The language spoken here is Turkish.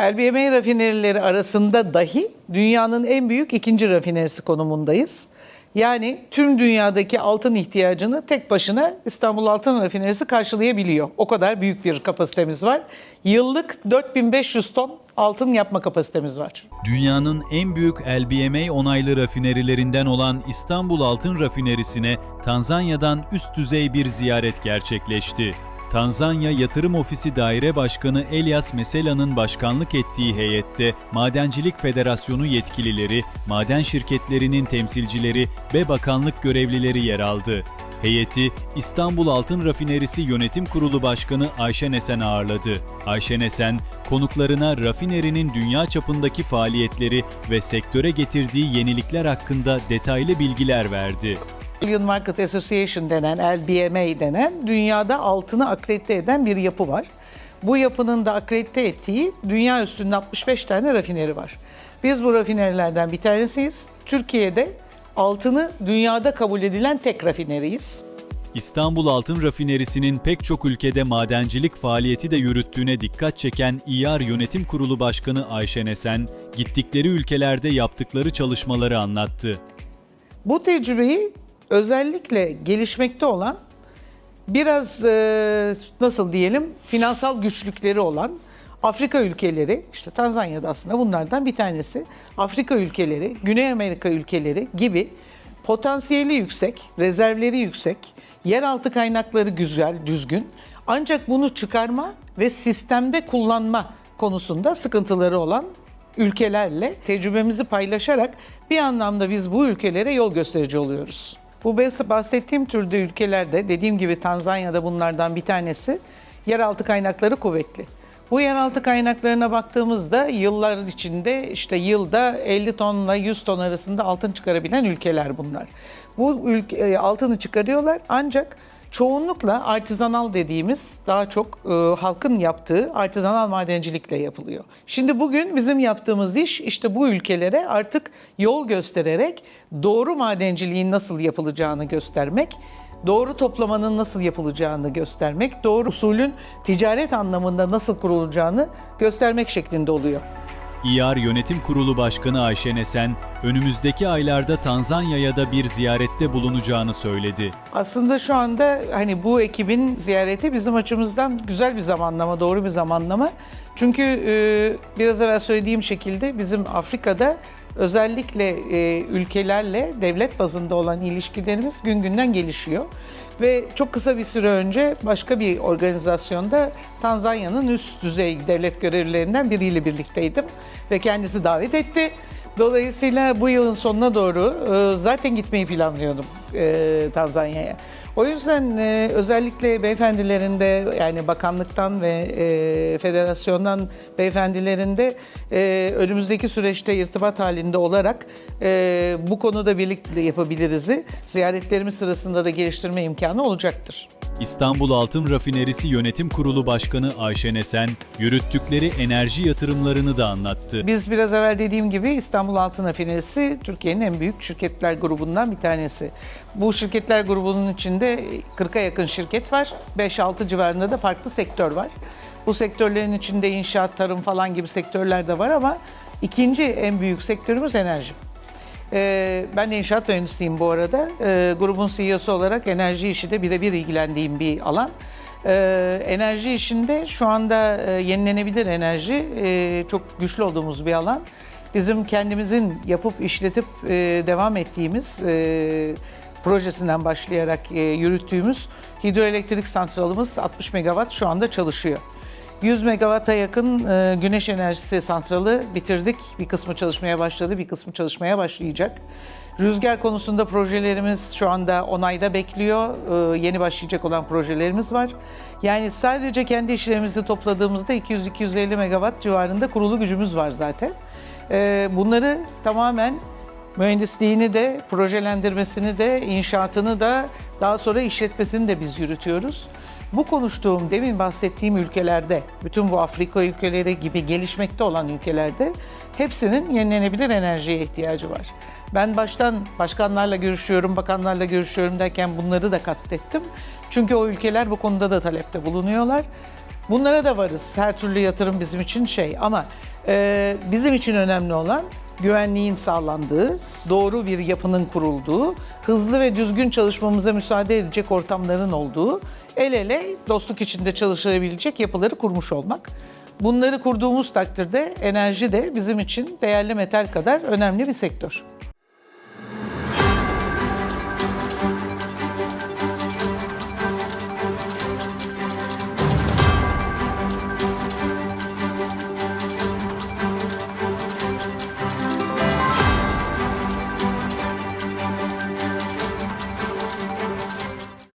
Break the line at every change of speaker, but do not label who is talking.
LBM rafinerileri arasında dahi dünyanın en büyük ikinci rafinerisi konumundayız. Yani tüm dünyadaki altın ihtiyacını tek başına İstanbul Altın Rafinerisi karşılayabiliyor. O kadar büyük bir kapasitemiz var. Yıllık 4500 ton altın yapma kapasitemiz var.
Dünyanın en büyük LBMA onaylı rafinerilerinden olan İstanbul Altın Rafinerisi'ne Tanzanya'dan üst düzey bir ziyaret gerçekleşti. Tanzanya Yatırım Ofisi Daire Başkanı Elias Mesela'nın başkanlık ettiği heyette Madencilik Federasyonu yetkilileri, maden şirketlerinin temsilcileri ve bakanlık görevlileri yer aldı. Heyeti İstanbul Altın Rafinerisi Yönetim Kurulu Başkanı Ayşe Nesen ağırladı. Ayşe Nesen, konuklarına rafinerinin dünya çapındaki faaliyetleri ve sektöre getirdiği yenilikler hakkında detaylı bilgiler verdi.
Bullion Market Association denen, LBMA denen dünyada altını akredite eden bir yapı var. Bu yapının da akredite ettiği dünya üstünde 65 tane rafineri var. Biz bu rafinerilerden bir tanesiyiz. Türkiye'de altını dünyada kabul edilen tek rafineriyiz.
İstanbul Altın Rafinerisi'nin pek çok ülkede madencilik faaliyeti de yürüttüğüne dikkat çeken İYAR Yönetim Kurulu Başkanı Ayşe Nesen, gittikleri ülkelerde yaptıkları çalışmaları anlattı.
Bu tecrübeyi özellikle gelişmekte olan biraz e, nasıl diyelim finansal güçlükleri olan Afrika ülkeleri, işte Tanzanya'da aslında bunlardan bir tanesi. Afrika ülkeleri, Güney Amerika ülkeleri gibi potansiyeli yüksek, rezervleri yüksek, yeraltı kaynakları güzel, düzgün. Ancak bunu çıkarma ve sistemde kullanma konusunda sıkıntıları olan ülkelerle tecrübemizi paylaşarak bir anlamda biz bu ülkelere yol gösterici oluyoruz. Bu bahsettiğim türde ülkelerde dediğim gibi Tanzanya'da bunlardan bir tanesi yeraltı kaynakları kuvvetli. Bu yeraltı kaynaklarına baktığımızda yıllar içinde işte yılda 50 tonla 100 ton arasında altın çıkarabilen ülkeler bunlar. Bu ülke, e, altını çıkarıyorlar ancak çoğunlukla artizanal dediğimiz daha çok e, halkın yaptığı artizanal madencilikle yapılıyor. Şimdi bugün bizim yaptığımız iş işte bu ülkelere artık yol göstererek doğru madenciliğin nasıl yapılacağını göstermek doğru toplamanın nasıl yapılacağını göstermek, doğru usulün ticaret anlamında nasıl kurulacağını göstermek şeklinde oluyor.
İYAR Yönetim Kurulu Başkanı Ayşe Nesen, önümüzdeki aylarda Tanzanya'ya da bir ziyarette bulunacağını söyledi.
Aslında şu anda hani bu ekibin ziyareti bizim açımızdan güzel bir zamanlama, doğru bir zamanlama. Çünkü e, biraz evvel söylediğim şekilde bizim Afrika'da özellikle e, ülkelerle devlet bazında olan ilişkilerimiz gün günden gelişiyor. Ve çok kısa bir süre önce başka bir organizasyonda Tanzanya'nın üst düzey devlet görevlilerinden biriyle birlikteydim ve kendisi davet etti. Dolayısıyla bu yılın sonuna doğru e, zaten gitmeyi planlıyordum e, Tanzanya'ya. O yüzden e, özellikle beyefendilerin de yani bakanlıktan ve e, federasyondan beyefendilerin de e, önümüzdeki süreçte irtibat halinde olarak e, bu konuda birlikte yapabiliriz'i ziyaretlerimiz sırasında da geliştirme imkanı olacaktır.
İstanbul Altın Rafinerisi Yönetim Kurulu Başkanı Ayşe Nesen, yürüttükleri enerji yatırımlarını da anlattı.
Biz biraz evvel dediğim gibi İstanbul Altın Rafinerisi Türkiye'nin en büyük şirketler grubundan bir tanesi. Bu şirketler grubunun içinde 40'a yakın şirket var. 5-6 civarında da farklı sektör var. Bu sektörlerin içinde inşaat, tarım falan gibi sektörler de var ama ikinci en büyük sektörümüz enerji. Ee, ben de inşaat mühendisiyim bu arada. Ee, grubun CEO'su olarak enerji işi de birebir ilgilendiğim bir alan. Ee, enerji işinde şu anda e, yenilenebilir enerji e, çok güçlü olduğumuz bir alan. Bizim kendimizin yapıp işletip e, devam ettiğimiz projesinden başlayarak e, yürüttüğümüz hidroelektrik santralımız 60 megawatt şu anda çalışıyor. 100 megawata yakın e, güneş enerjisi santralı bitirdik. Bir kısmı çalışmaya başladı, bir kısmı çalışmaya başlayacak. Rüzgar konusunda projelerimiz şu anda onayda bekliyor. E, yeni başlayacak olan projelerimiz var. Yani sadece kendi işlerimizi topladığımızda 200-250 megawatt civarında kurulu gücümüz var zaten. E, bunları tamamen mühendisliğini de, projelendirmesini de, inşaatını da, daha sonra işletmesini de biz yürütüyoruz. Bu konuştuğum, demin bahsettiğim ülkelerde, bütün bu Afrika ülkeleri gibi gelişmekte olan ülkelerde hepsinin yenilenebilir enerjiye ihtiyacı var. Ben baştan başkanlarla görüşüyorum, bakanlarla görüşüyorum derken bunları da kastettim. Çünkü o ülkeler bu konuda da talepte bulunuyorlar. Bunlara da varız. Her türlü yatırım bizim için şey ama e, bizim için önemli olan güvenliğin sağlandığı, doğru bir yapının kurulduğu, hızlı ve düzgün çalışmamıza müsaade edecek ortamların olduğu, el ele dostluk içinde çalışabilecek yapıları kurmuş olmak. Bunları kurduğumuz takdirde enerji de bizim için değerli metal kadar önemli bir sektör.